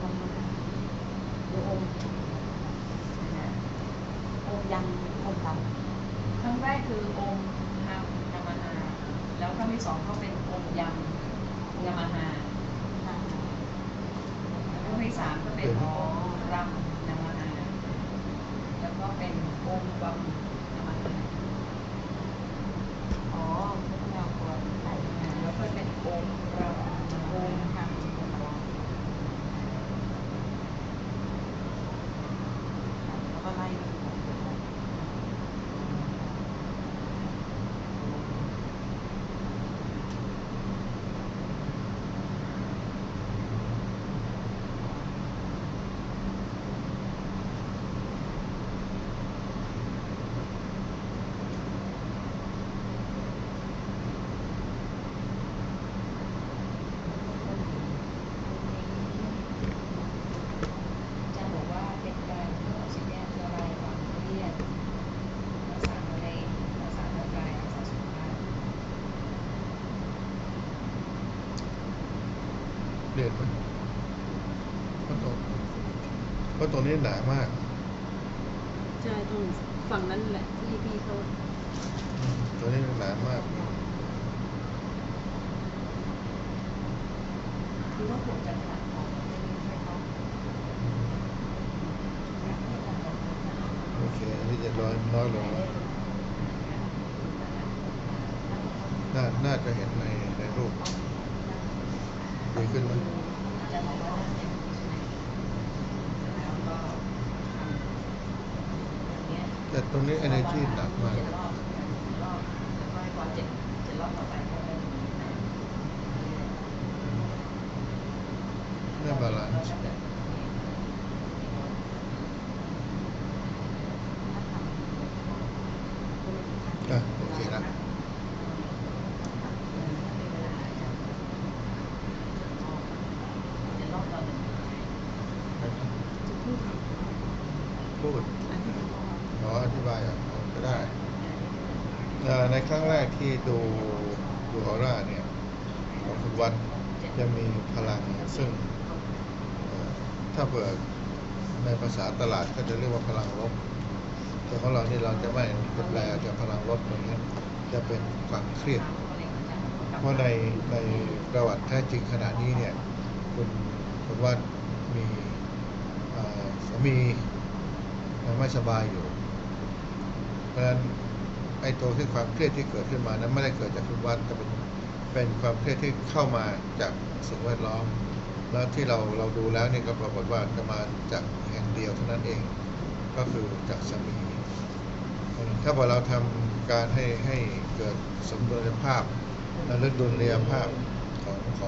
ดูองค์องค์ยังองค์ดครั้งแรกคือองค์ฮามยามาฮาแล้วครั้งที่สองก็เป็นองค์ยำยามาฮาครั้งที่สามก็เป็นองค์รำยามาฮาแล้วก็เป็นองค์วัมยามาฮา อ๋อพระเจ้าควรใส่ แล้วก็เป็นองค์รำยามา อง ฮา ค์ทำเป็นอะไรแล้วก็ไล่ไปถึง อาจารย์บอกว่าเป็นการเพื่อออกซิเจนละลายความเครียดรักษามะเร็งรักษาร่างกายรักษาสุขภาพ เรียนไหมเพราะตรงเพราะตรงนี้หนามาก ใช่ตรงฝั่งนั้นแหละที่พี่เขาอืมตัวนี้หนามากคือว่าควรจะตัดออกให้เขาอยากให้ตัดออกนะคะโอเคอันนี้จะน้อยน้อยลงแล้วน่าน่าจะเห็นในในรูปดี ขึ้นแล้วก็ทำอย่างเงี้ยแต่ตรงนี้ energy หนักมากเอเนจีดับไปเนนะไม่บาลานซ์เอะโอเคละ เจ็ดรอบต่อหนึ่ง จะพูด พูดอธิบายขออธิบายอะก็ได้เอ่อในครั้งแรกที่ดูดูออร่าเนี่ยของคุณวัดจะมีพลังซึ่งเอ่อถ้าเปิดในภาษาตลาดก็จะเรียกว่าพลังลบ แต่ของเรานี่เราจะไม่จะแปลจากพลังลบตรงนี้จะเป็นความเครียด เพราะในในประวัติแท้จริงขณะนี้เนี่ยคุณคุณวัดมีเอ่อสามียัง ไม่สบายอยู่ เพราะฉะนั้นไอ้ตัวที่ความเครียดที่เกิดขึ้นมานั้นไม่ได้เกิดจากคุณวัดแต่เป็นเป็นความเครียดที่เข้ามาจากสิ่งแวดล้อม แล้วที่เราเราดูแล้วนี่ก็ปรากฏว่าจะมาจากแห่งเดียวเท่านั้นเอง ก็คือจากสามี ถ้าพอเราทำการให้ให้เกิดสมดุลภาพและดุลยภาพ